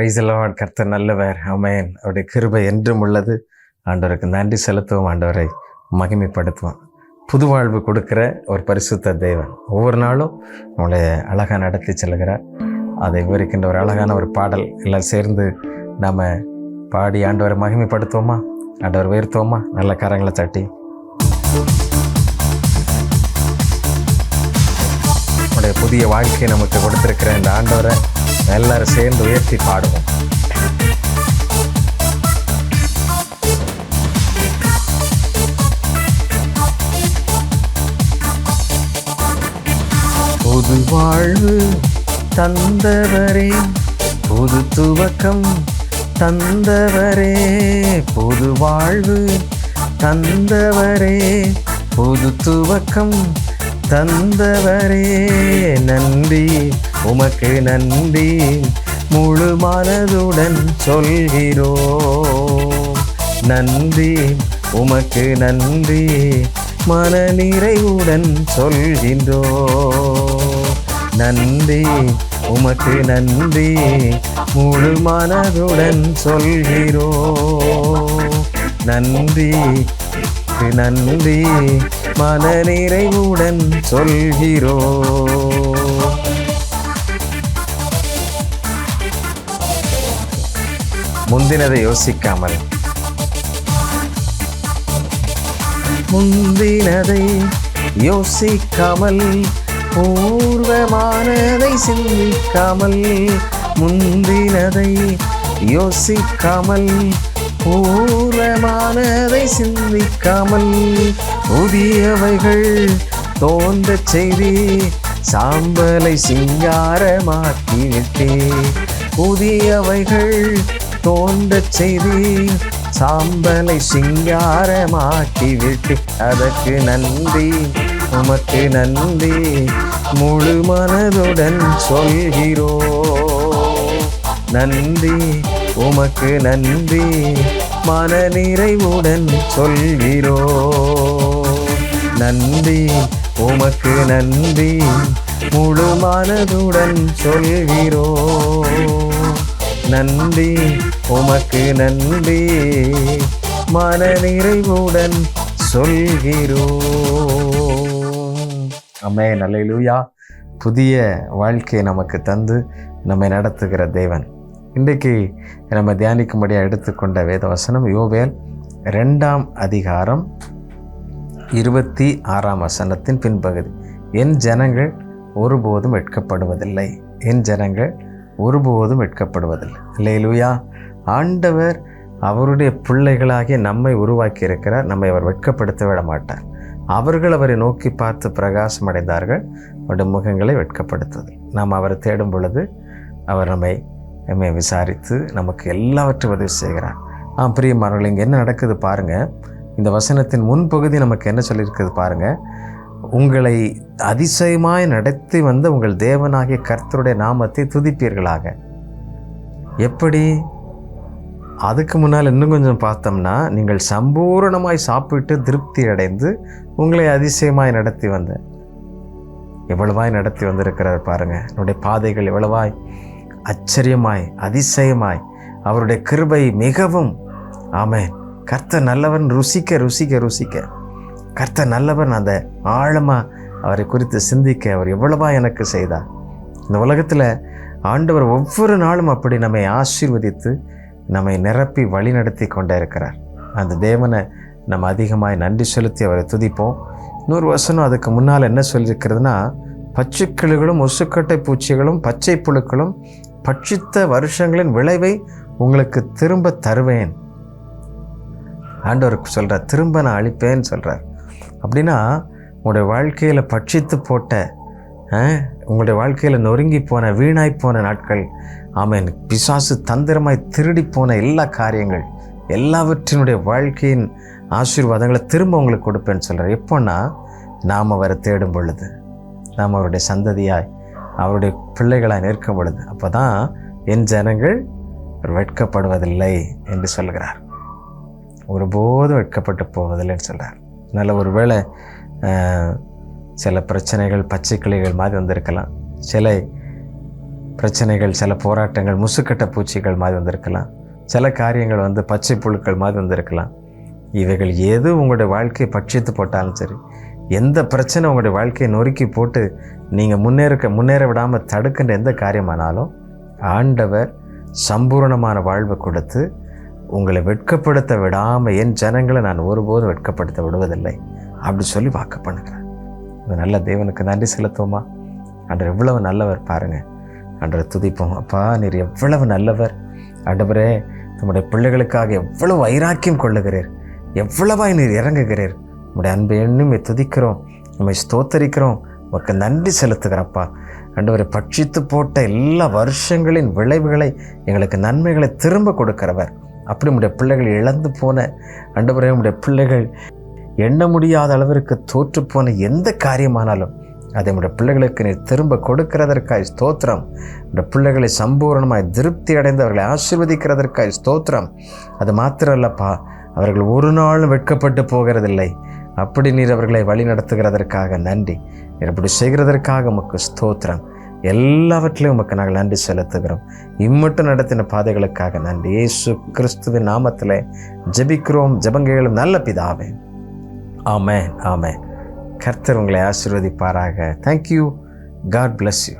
பிரைசலவான் கர்த்தர் நல்லவர் அமேன் அவருடைய கிருபை என்றும் உள்ளது. ஆண்டவருக்கு நன்றி செலுத்துவோம் ஆண்டவரை மகிமைப்படுத்துவோம். புது வாழ்வு கொடுக்குற ஒரு பரிசுத்த தேவன். ஒவ்வொரு நாளும் நம்மளை அழகாக நடத்தி செல்கிறார். அதை விவரிக்கின்ற ஒரு அழகான ஒரு பாடல் எல்லாம் சேர்ந்து நாம் பாடி ஆண்டவரை மகிமைப்படுத்துவோமா? ஆண்டவர் உயர்த்துவோமா? நல்ல கரங்களை தட்டி. புதிய வாழ்க்கையை நமக்கு கொடுத்துருக்கிற இந்த ஆண்டவரை எல்லாரும் சேர்ந்து உயர்த்தி பாடுவோம். புது வாழ்வு தந்தவரே புது துவக்கம் தந்தவரே புது வாழ்வு தந்தவரே புது துவக்கம் தந்தவரே நன்றி. உமக்கு நன்றி. முழு மனதுடன் சொல்கிறோம். நன்றி. உமக்கு நன்றி. மன நிறைவுடன் சொல்கின்றோ நன்றி. உமக்கு நன்றி. முழு மனதுடன் சொல்கிறோ நன்றி. நன்றி. மன நிறைவுடன் சொல்கிறோ. முந்தினதை யோசிக்காமல். முந்தினதை யோசிக்காமல் பூர்வமானதை சிந்திக்காமல் முந்தினதை யோசிக்காமல் பூரமானதை சிந்திக்காமல் புதியவைகள் தோன்ற செய்தி சாம்பலை சிங்காரமாக்கி விட்டே புதியவைகள் தோன்ற செய்தி சாம்பலை சிங்காரமாக்கி விட்டு அதற்கு நன்றி உமக்கு நன்றி முழு மனதுடன் சொல்கிறோ நன்றி உமக்கு நன்றி. மன நிறைவுடன் சொல்கிறோ. நன்றி உமக்கு நன்றி. முழு மனதுடன் சொல்கிறோ. நன்றி உமக்கு நன்றி. மன நிறைவுடன் சொல்கிறோ. அம்மே நல்லூயா புதிய வாழ்க்கையை நமக்கு தந்து நம்மை நடத்துகிற தேவன். இன்றைக்கு நம்ம தியானிக்கும்படியாக எடுத்துக்கொண்ட வேத வசனம் யோவேல் ரெண்டாம் அதிகாரம் இருபத்தி ஆறாம் வசனத்தின் பின்பகுதி. என் ஜனங்கள் ஒருபோதும் வெட்கப்படுவதில்லை. என் ஜனங்கள் ஒருபோதும் வெட்கப்படுவதில்லை. இல்லையிலுயா ஆண்டவர் அவருடைய பிள்ளைகளாகிய நம்மை உருவாக்கி இருக்கிறார் நம்மை அவர் வெட்கப்படுத்த விட மாட்டார். அவர்கள் அவரை நோக்கி பார்த்து பிரகாசம் அடைந்தார்கள் அவருடைய முகங்களை வெட்கப்படுத்துவது நாம் அவரை தேடும் பொழுது அவர் நம்மை நம்மை விசாரித்து நமக்கு எல்லாவற்றையும் உதவி செய்கிறார். ஆ பிரியமானவர்கள் இங்கே என்ன நடக்குது பாருங்கள் இந்த வசனத்தின் முன்பகுதி நமக்கு என்ன சொல்லியிருக்குது பாருங்கள் உங்களை அதிசயமாய் நடத்தி வந்த உங்கள் தேவனாகிய கர்த்தருடைய நாமத்தை துதிப்பீர்களாக. எப்படி? அதுக்கு முன்னால் இன்னும் கொஞ்சம் பார்த்தோம்னா நீங்கள் சம்பூரணமாய் சாப்பிட்டு திருப்தி அடைந்து உங்களை அதிசயமாய் நடத்தி வந்த எவ்வளவாய் நடத்தி வந்திருக்கிறார் பாருங்கள் என்னுடைய பாதைகள் எவ்வளவாய் ஆச்சரியமாய் அதிசயமாய் அவருடைய கிருபை மிகவும் ஆமேன். கர்த்த நல்லவன் ருசிக்க ருசிக்க ருசிக்க. கர்த்த நல்லவன் அந்த ஆழமாக அவரை குறித்து சிந்திக்க அவர் எவ்வளவா எனக்கு செய்தார். இந்த உலகத்தில் ஆண்டவர் ஒவ்வொரு நாளும் அப்படி நம்மை ஆசீர்வதித்து நம்மை நிரப்பி வழிநடத்தி கொண்டே இருக்கிறார். அந்த தேவனை நம்ம அதிகமாக நன்றி செலுத்தி அவரை துதிப்போம். இன்னொரு வசனம் அதுக்கு முன்னால் என்ன சொல்லியிருக்கிறதுனா பச்சுக்கிளிகளும் ஒசுக்கட்டை பூச்சிகளும் பச்சை புழுக்களும் பட்சித்த வருஷங்களின் விளைவை உங்களுக்கு திரும்ப தருவேன். ஆண்டவருக்கு சொல்கிறார் திரும்ப நான் அழிப்பேன்னு சொல்கிறார் அப்படின்னா உங்களுடைய வாழ்க்கையில் பட்சித்து போட்ட உங்களுடைய வாழ்க்கையில் நொறுங்கி போன வீணாய் போன நாட்கள் ஆமேன் பிசாசு தந்திரமாய் திருடி போன எல்லா காரியங்கள் எல்லாவற்றினுடைய வாழ்க்கையின் ஆசீர்வாதங்களை திரும்ப உங்களுக்கு கொடுப்பேன்னு சொல்கிறார் எப்போன்னா நாம் அவரை தேடும் பொழுது நாம் அவருடைய சந்ததியாய் அவருடைய பிள்ளைகளாக நிற்கும் பொழுது அப்போ தான் என் ஜனங்கள் வெட்கப்படுவதில்லை என்று சொல்கிறார். ஒருபோதும் வெட்கப்பட்டு போவதில்லைன்னு சொல்கிறார் நல்ல ஒரு வேளை சில பிரச்சனைகள் பச்சை கிளிகள் மாதிரி வந்திருக்கலாம். சில பிரச்சனைகள் சில போராட்டங்கள் முசுக்கட்ட பூச்சிகள் மாதிரி வந்திருக்கலாம். சில காரியங்கள் வந்து பச்சை புழுக்கள் மாதிரி வந்திருக்கலாம். இவைகள் எது உங்களுடைய வாழ்க்கையை பட்சித்து போட்டாலும் சரி எந்த பிரச்சனை உங்களுடைய வாழ்க்கையை நொறுக்கி போட்டு நீங்கள் முன்னேற முன்னேற விடாமல் தடுக்கின்ற எந்த காரியமானாலும் ஆண்டவர் சம்பூரணமான வாழ்வை கொடுத்து உங்களை வெட்கப்படுத்த விடாமல் என் ஜனங்களை நான் ஒருபோதும் வெட்கப்படுத்த விடுவதில்லை அப்படி சொல்லி வாக்கு பண்ணுகிறேன் இந்த நல்ல தேவனுக்கு நன்றி செலுத்துவோமா? அன்று எவ்வளவு நல்லவர் பாருங்கள் அன்ற துதிப்போம். அப்பா நீர் எவ்வளவு நல்லவர். அன்றவரே நம்முடைய பிள்ளைகளுக்காக எவ்வளவு வைராக்கியம் கொள்ளுகிறீர். எவ்வளவாய் நீர் இறங்குகிறீர். நம்முடைய அன்பை எண்ணுமே துதிக்கிறோம் நம்மை ஸ்தோத்தரிக்கிறோம். உமக்கு நன்றி செலுத்துகிறப்பா ஆண்டவரை பட்சித்து போட்ட எல்லா வருஷங்களின் விளைவுகளை எங்களுக்கு நன்மைகளை திரும்ப கொடுக்கிறவர். அப்படி உடைய பிள்ளைகள் இழந்து போன ஆண்டவரே உடைய பிள்ளைகள் எண்ண முடியாத அளவிற்கு தோற்று போன எந்த காரியமானாலும் அதை நம்முடைய பிள்ளைகளுக்கு நீ திரும்ப கொடுக்கிறதற்காய் ஸ்தோத்திரம். உடைய பிள்ளைகளை சம்பூர்ணமாய் திருப்தி அடைந்து அவர்களை ஆசீர்வதிக்கிறதற்காய் ஸ்தோத்திரம். அது மாத்திரம் இல்லப்பா அவர்கள் ஒரு நாளும் வெட்கப்பட்டு போகிறதில்லை. அப்படி நீர் அவர்களை வழி நடத்துகிறதற்காக நன்றி. நீர் அப்படி செய்கிறதற்காக உமக்கு ஸ்தோத்திரம். எல்லாவற்றிலையும் உமக்கு நாங்கள் நன்றி செலுத்துகிறோம். இம்மட்டும் நடத்தின பாதைகளுக்காக நன்றி. ஏசு கிறிஸ்துவின் நாமத்தில் ஜபிக்கிறோம் ஜபங்கைகளும் நல்ல பிதாவே. ஆமே ஆமே கர்த்தர் உங்களை ஆசீர்வதிப்பாராக. Thank you God bless you